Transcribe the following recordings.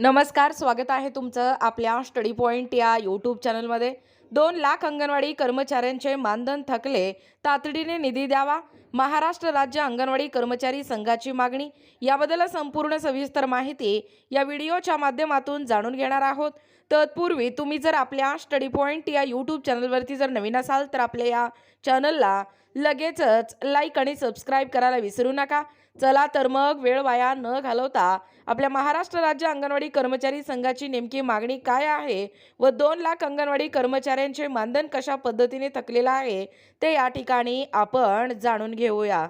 नमस्कार स्वागत आहे तुमचं आपल्या स्टडी पॉईंट या यूट्यूब चॅनलमध्ये. दोन लाख अंगणवाडी कर्मचाऱ्यांचे मानधन थकले तातडीने निधी द्यावा महाराष्ट्र राज्य अंगणवाडी कर्मचारी संघाची मागणी. याबद्दल संपूर्ण सविस्तर माहिती या व्हिडिओच्या माध्यमातून जाणून घेणार आहोत. तत्पूर्वी तुम्ही जर आपल्या स्टडी पॉईंट या यूट्यूब चॅनलवरती जर नवीन असाल तर आपल्या या चॅनलला लगेचच लाईक आणि सबस्क्राईब करायला विसरू नका. चला तर मग वेळ वाया न घालवता आपल्या महाराष्ट्र राज्य अंगणवाडी कर्मचारी संघाची नेमकी मागणी काय आहे व दोन लाख अंगणवाडी कर्मचाऱ्यांचे मानधन कशा पद्धतीने थकलेलं आहे ते या ठिकाणी आपण जाणून घेऊया.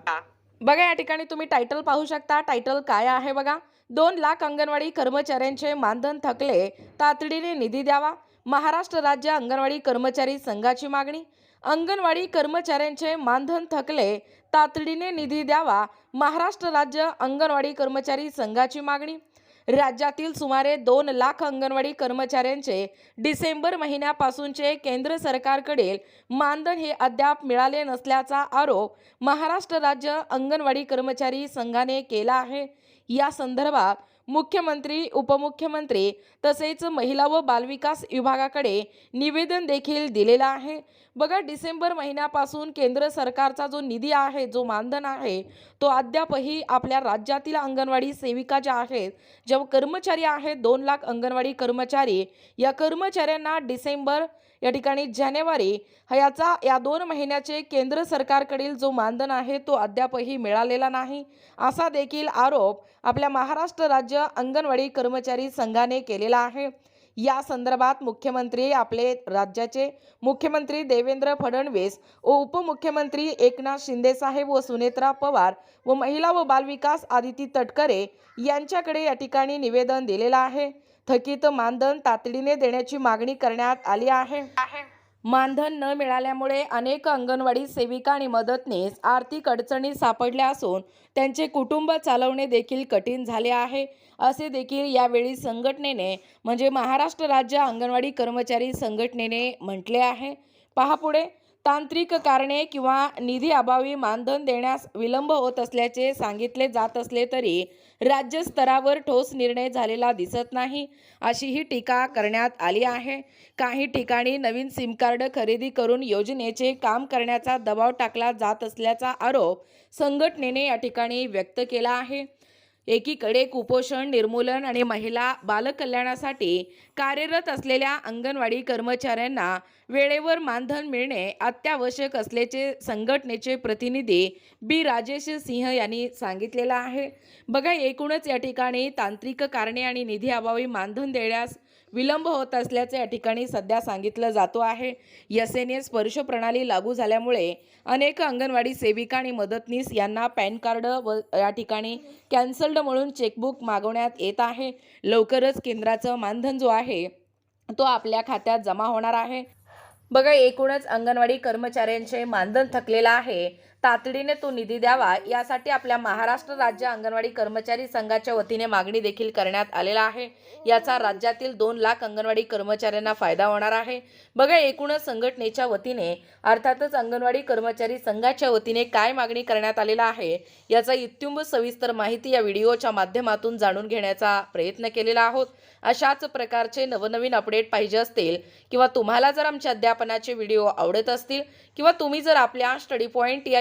बघा या ठिकाणी तुम्ही टायटल पाहू शकता. टायटल काय आहे बघा? दोन लाख अंगणवाडी कर्मचाऱ्यांचे मानधन थकले तातडीने निधी द्यावा. महाराष्ट्र राज्य अंगणवाडी कर्मचारी संघाची मागणी. अंगणवाडी कर्मचाऱ्यांचे मानधन थकले तातडीने निधी द्यावा. महाराष्ट्र राज्य अंगणवाडी कर्मचारी संघाची मागणी. राज्यातील सुमारे दोन लाख अंगणवाडी कर्मचाऱ्यांचे डिसेंबर महिन्यापासूनचे केंद्र सरकारकडील मानधन हे अद्याप मिळाले नसल्याचा आरोप महाराष्ट्र राज्य अंगणवाडी कर्मचारी संघाने केला आहे. या संदर्भात मुख्यमंत्री उपमुख्यमंत्री तसेच महिला व बालविकास विभागाकडे निवेदन देखील दिलेलं आहे. बघा डिसेंबर महिन्यापासून केंद्र सरकारचा जो निधी आहे जो मानधन आहे तो अद्यापही आपल्या राज्यातील अंगणवाडी सेविका ज्या आहेत ज्या कर्मचारी आहेत दोन लाख अंगणवाडी कर्मचारी या कर्मचाऱ्यांना डिसेंबर या ठिकाणी जानेवारी हा याचा या दोन महिन्याचे केंद्र सरकारकडील जो मानधन आहे तो अद्यापही मिळालेला नाही. असा देखील आरोप आपल्या महाराष्ट्र राज्य राज्य अंगणवाडी कर्मचारी संघाने केलेला आहे. या संदर्भात मुख्यमंत्री आपले राज्याचे मुख्यमंत्री देवेंद्र फडणवीस व उपमुख्यमंत्री एकनाथ शिंदेसाहेब व सुनेत्रा पवार व महिला व बालविकास आदिती तटकरे यांच्याकडे या ठिकाणी निवेदन दिलेलं आहे. थकीत मानधन तातडीने देण्याची मागणी करण्यात आली आहे. मानधन न मिळाल्यामुळे अनेक अंगणवाडी सेविका आणि मदतनीस आर्थिक अडचणीत सापडल्या असून त्यांचे कुटुंब चालवणे देखील कठीण झाले आहे. असे देखील यावेळी संघटनेने म्हणजे महाराष्ट्र राज्य अंगणवाडी कर्मचारी संघटनेने म्हटले आहे. पहा पुढे. तांत्रिक कारणे किंवा निधी अभावी मानधन देण्यास विलंब होत असल्याचे सांगितले जात असले तरी राज्यस्तरावर ठोस निर्णय झालेला दिसत नाही अशीही टीका करण्यात आली आहे. काही ठिकाणी नवीन सिम कार्ड खरेदी करून योजनेचे काम करण्याचा दबाव टाकला जात असल्याचा आरोप संघटनेने या ठिकाणी व्यक्त केला आहे. एकीकडे कुपोषण निर्मूलन आणि महिला बालकल्याणासाठी कार्यरत असलेल्या अंगणवाडी कर्मचाऱ्यांना वेळेवर मानधन मिळणे अत्यावश्यक असल्याचे संघटनेचे प्रतिनिधी बी. राजेश सिंह यांनी सांगितलेलं आहे. बघा एकूणच या ठिकाणी तांत्रिक कारणे आणि निधी अभावी मानधन देण्यास विलंब होत असल्याचे या ठिकाणी सध्या सांगितलं जातो आहे. एस एन ए स्पर्श प्रणाली लागू झाल्यामुळे अनेक अंगणवाडी सेविका आणि मदतनीस यांना पॅन कार्ड व या ठिकाणी कॅन्सल्ड म्हणून चेकबुक मागवण्यात येत आहे. लवकरच केंद्राचं मानधन जो आहे तो आपल्या खात्यात जमा होणार आहे. बघा एकूणच अंगणवाडी कर्मचाऱ्यांचे मानधन थकलेलं आहे. तातडीने तो निधी द्यावा यासाठी आपल्या महाराष्ट्र राज्य अंगणवाडी कर्मचारी संघाच्या वतीने मागणी देखील करण्यात आलेला आहे. याचा राज्यातील दोन लाख अंगणवाडी कर्मचाऱ्यांना फायदा होणार आहे. बघा एकूणच संघटनेच्या वतीने अर्थातच अंगणवाडी कर्मचारी संघाच्या वतीने काय मागणी करण्यात आलेला आहे याचा इत्युंब सविस्तर माहिती या व्हिडिओच्या माध्यमातून जाणून घेण्याचा प्रयत्न केलेला आहोत. अशाच प्रकारचे नवनवीन अपडेट पाहिजे असतील किंवा तुम्हाला जर आमच्या अध्यापनाचे व्हिडिओ आवडत असतील किंवा तुम्ही जर आपल्या स्टडी पॉईंट या